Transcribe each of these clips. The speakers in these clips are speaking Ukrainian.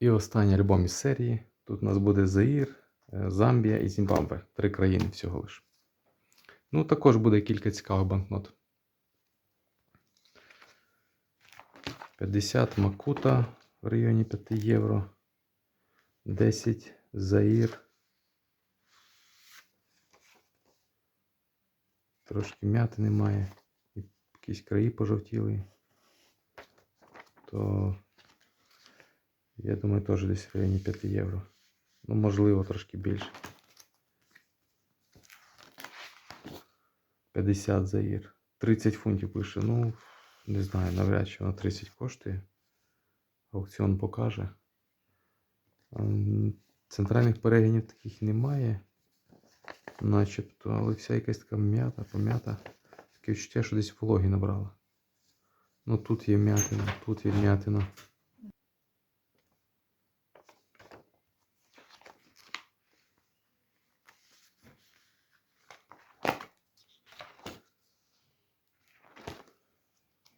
І останній альбом із серії. Тут у нас буде Заїр, е, Замбія і Зімбабве. Три країни всього лиш. Ну, також буде кілька цікавих банкнот. 50 Макута в районі 5 євро. 10 Заїр. Трошки м'яти немає. Якісь краї пожовтіли. То я думаю, теж десь в районі 5 євро. Ну, можливо, трошки більше. 50 заїр. 30 фунтів пише. Ну, не знаю, навряд чи воно 30 коштує. Аукціон покаже. Ем, Центральних перегинів таких немає. Начебто, але вся якась така м'ята, пом'ята. Таке відчуття, що десь вологі набрала. Ну тут є м'ятина, тут є м'ятина.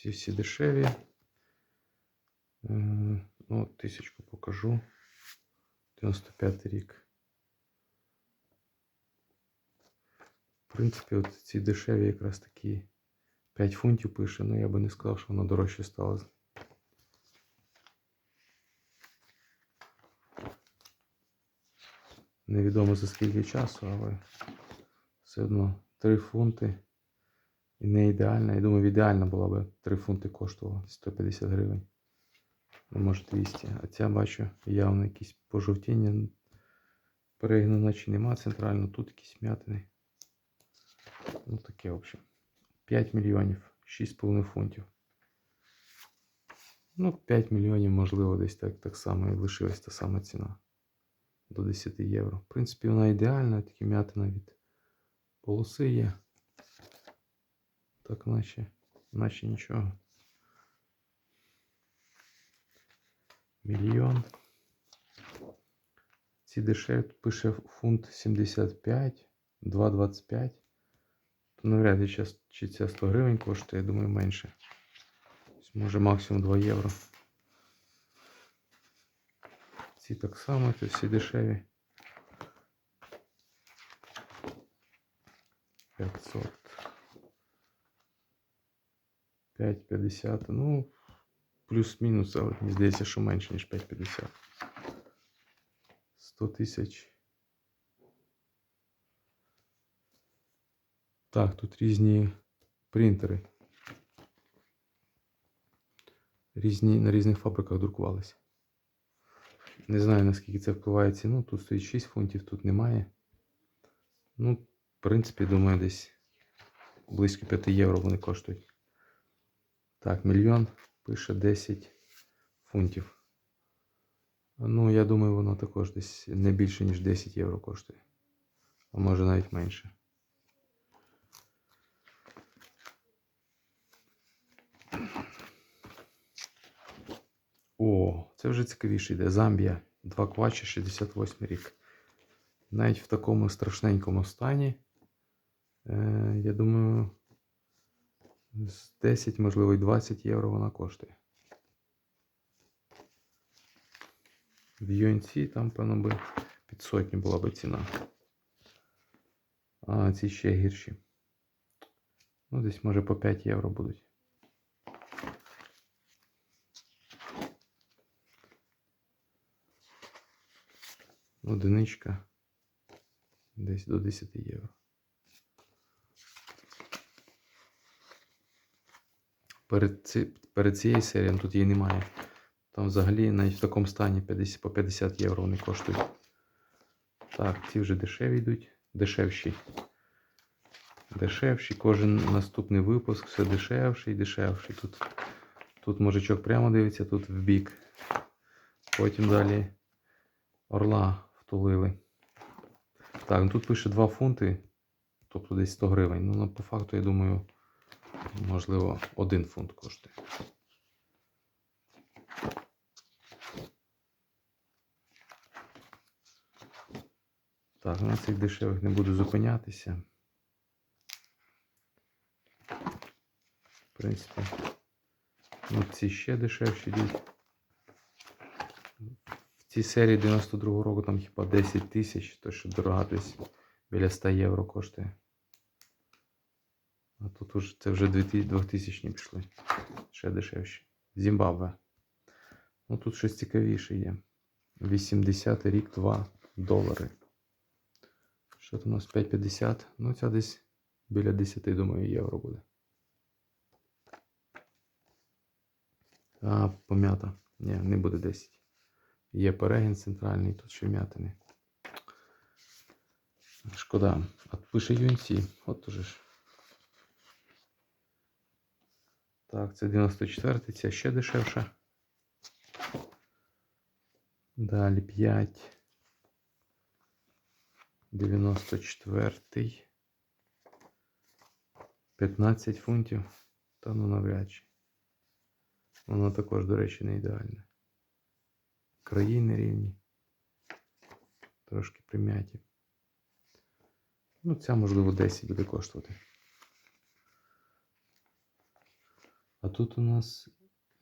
Ці всі дешеві. Ну, тисячку покажу. 95 рік. В принципі, от ці дешеві якраз такі 5 фунтів пише, ну я би не сказав, що воно дорожче стало. Невідомо за скільки часу, але все одно 3 фунти. І не ідеальна. Я думаю, ідеальна була би 3 фунти коштувала 150 гривень. Ну, може 200. А ця бачу явно якісь пожовтіння. Перегину наче нема центрально, тут якісь м'ятини. Ну таке, в общем. 5 мільйонів, 6,5 фунтів. Ну, 5 мільйонів, можливо, десь так, так само і лишилась та сама ціна. До 10 євро. В принципі, вона ідеальна, тільки м'ятина від полоси є. Так, наче, наче нічого. Мільйон. Ці дешеві тут пише фунт 75, 2,25. То навряд чи, час- чи це 100 гривень коштує, я думаю, менше. Ось Може максимум 2 євро. Ці так само, це всі дешеві. 500. 5,50. Ну, плюс-мінус, але мені здається, що менше, ніж 5,50. 100 тисяч. Так, тут різні принтери. Різні, на різних фабриках друкувалися. Не знаю, наскільки це впливає ціну. Тут стоїть 6 фунтів, тут немає. Ну, в принципі, думаю, десь близько 5 євро вони коштують. Так, мільйон пише 10 фунтів. Ну, я думаю, воно також десь не більше, ніж 10 євро коштує. А може навіть менше. О, це вже цікавіше йде. Замбія. Два квачі, 68 рік. Навіть в такому страшненькому стані. Е, я думаю, з 10, можливо, і 20 євро вона коштує. В UNC там, певно, би під сотню була би ціна. А ці ще гірші. Ну, десь може по 5 євро будуть. Одиничка. Десь до 10 євро. Перед, ці, перед цією серією тут її немає. Там взагалі навіть в такому стані 50, по 50 євро вони коштують. Так, ці вже дешеві йдуть. Дешевші. Дешевші. Кожен наступний випуск все дешевший і дешевший. Тут, тут мужичок прямо дивиться, тут в бік. Потім далі орла втулили. Так, ну тут пише 2 фунти, тобто десь 100 гривень. Ну, по факту, я думаю, можливо, 1 фунт коштує. Так, на цих дешевих не буду зупинятися. В принципі, ну ці ще дешевші йдуть. цій серії 92 року там хіба 10 тисяч, то що дорога десь біля 100 євро коштує. А тут уже це вже 2000 пішли. Ще дешевші. Зімбабве. Ну тут щось цікавіше є. 80 рік 2 долари. Що тут у нас 5,50? Ну, ця десь біля 10, думаю, євро буде. А, пом'ята. Ні, не буде 10. Є перегін центральний, тут ще вм'ятини. Шкода. А пише UNC. От уже ж. Так, це 94, ця ще дешевша. Далі 5. 94. 15 фунтів. Та ну навряд чи. Воно також, до речі, не ідеальне. Країни рівні. Трошки прим'яті. Ну, ця, можливо, 10 буде коштувати. А тут у нас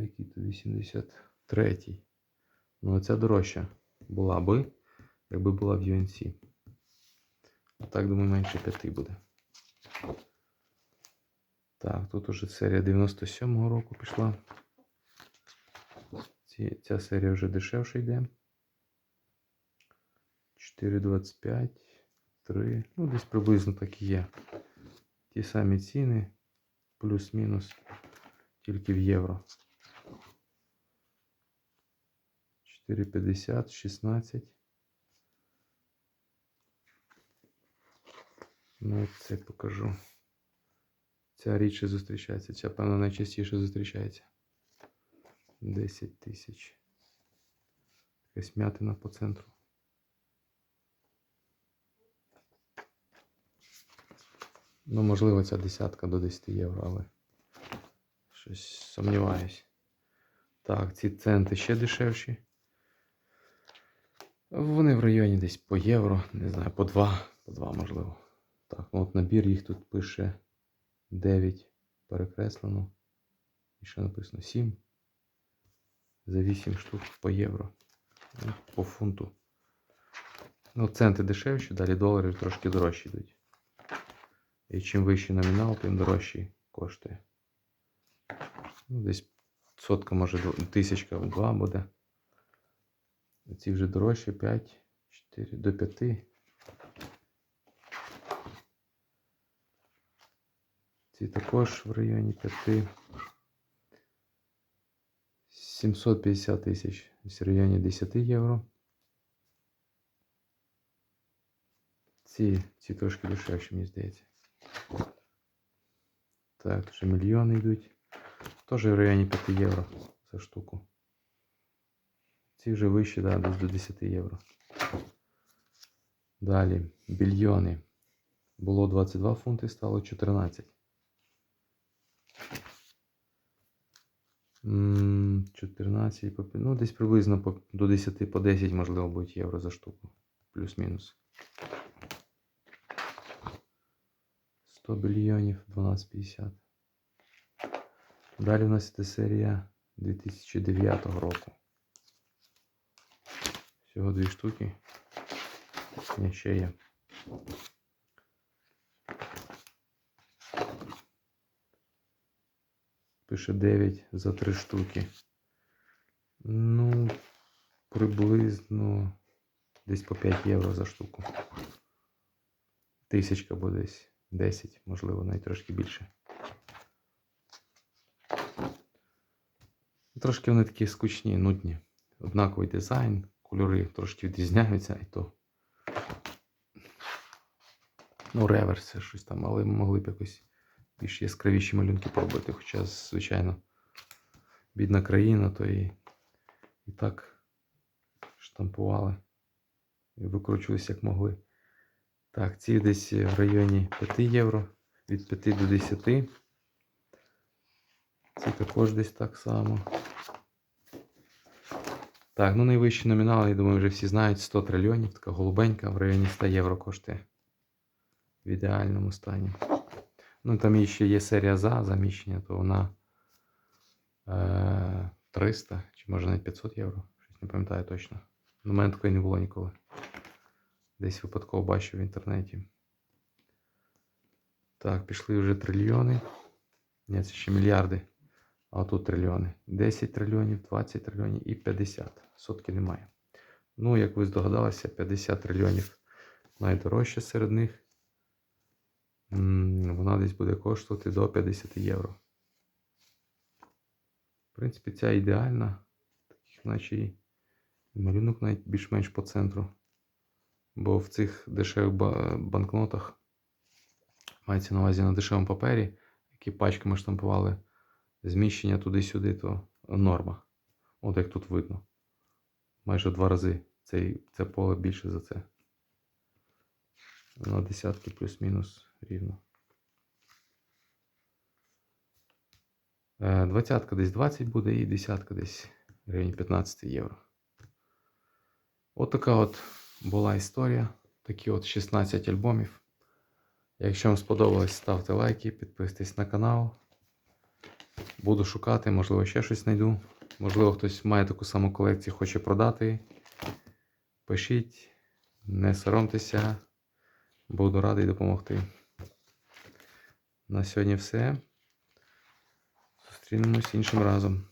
який то 83. Ну, ця дорожча була би, якби була в UNC. А так, думаю, менше 5 буде. Так, тут уже серія 97-го року пішла. Ці, ця серія вже дешевше йде. 4,25, 3. Ну, десь приблизно так і є. Ті самі ціни, плюс-мінус, тільки в євро. 4,50, 16. Ну, це покажу. Ця рідше зустрічається. Ця, певно, найчастіше зустрічається. 10 тисяч. Якась м'ятина по центру. Ну, можливо, ця десятка до 10 євро, але щось сумніваюсь. Так, ці центи ще дешевші. Вони в районі десь по євро, не знаю, по 2, по 2 можливо. Так, ну от набір їх тут пише 9 перекреслено. І ще написано 7. За 8 штук по євро. Ну, по фунту. Ну, центи дешевші, далі долари трошки дорожчі йдуть. І чим вищий номінал, тим дорожчий коштує. Ну, десь сотка, може, тисячка два буде. Ці вже дорожчі 5, 4 до 5. Ці також в районі 5. 750 тисяч в районі 10 євро. Ці, ці трошки дешевші, мені здається. Так, вже мільйони йдуть. Теж в районі 5 євро за штуку. Ці вже вищі, да, десь до 10 євро. Далі, більйони. Було 22 фунти, стало 14. 14 по пі- ну, десь приблизно до 10 по 10, можливо, будуть євро за штуку. Плюс-мінус. 100 більйонів 12,50. Далі у нас іде серія 2009 року. Всього дві штуки. Ні, ще є. Пише 9 за 3 штуки. Ну, приблизно десь по 5 євро за штуку. Тисячка буде десь 10, можливо, навіть трошки більше. Трошки вони такі скучні, нудні. Однаковий дизайн, кольори трошки відрізняються і то. Ну, реверси, щось там, але ми могли б якось більш яскравіші малюнки пробувати. Хоча, звичайно, бідна країна, то і, і так штампували і викручувалися як могли. Так, ці десь в районі 5 євро, від 5 до 10. Ці також десь так само. Так, ну найвищий номінал, я думаю, вже всі знають 100 трильйонів, така голубенька в районі 100 євро коштує. В ідеальному стані. Ну, там ще є серія за заміщення, то вона е, 300 чи може навіть 500 євро. Щось не пам'ятаю точно. На мене такої не було ніколи. Десь випадково бачив в інтернеті. Так, пішли вже трильйони. Ні, це ще мільярди. А тут трильйони. 10 трильйонів, 20 трильйонів і 50. Сотки немає. Ну, як ви здогадалися, 50 трильйонів найдорожче серед них. Вона десь буде коштувати до 50 євро. В принципі, ця ідеальна. Таких, наче малюнок навіть більш-менш по центру. Бо в цих дешевих банкнотах мається на увазі на дешевому папері, які пачками штампували зміщення туди-сюди, то норма. От як тут видно. Майже два рази цей, це поле більше за це. На десятки плюс-мінус рівно. Е, Двадцятка десь 20 буде і десятка десь районі 15 євро. От така от була історія. Такі от 16 альбомів. Якщо вам сподобалось, ставте лайки, підписуйтесь на канал. Буду шукати, можливо, ще щось знайду. Можливо, хтось має таку саму колекцію, хоче продати. Пишіть, не соромтеся. Буду радий допомогти. На сьогодні все. Зустрінемось іншим разом.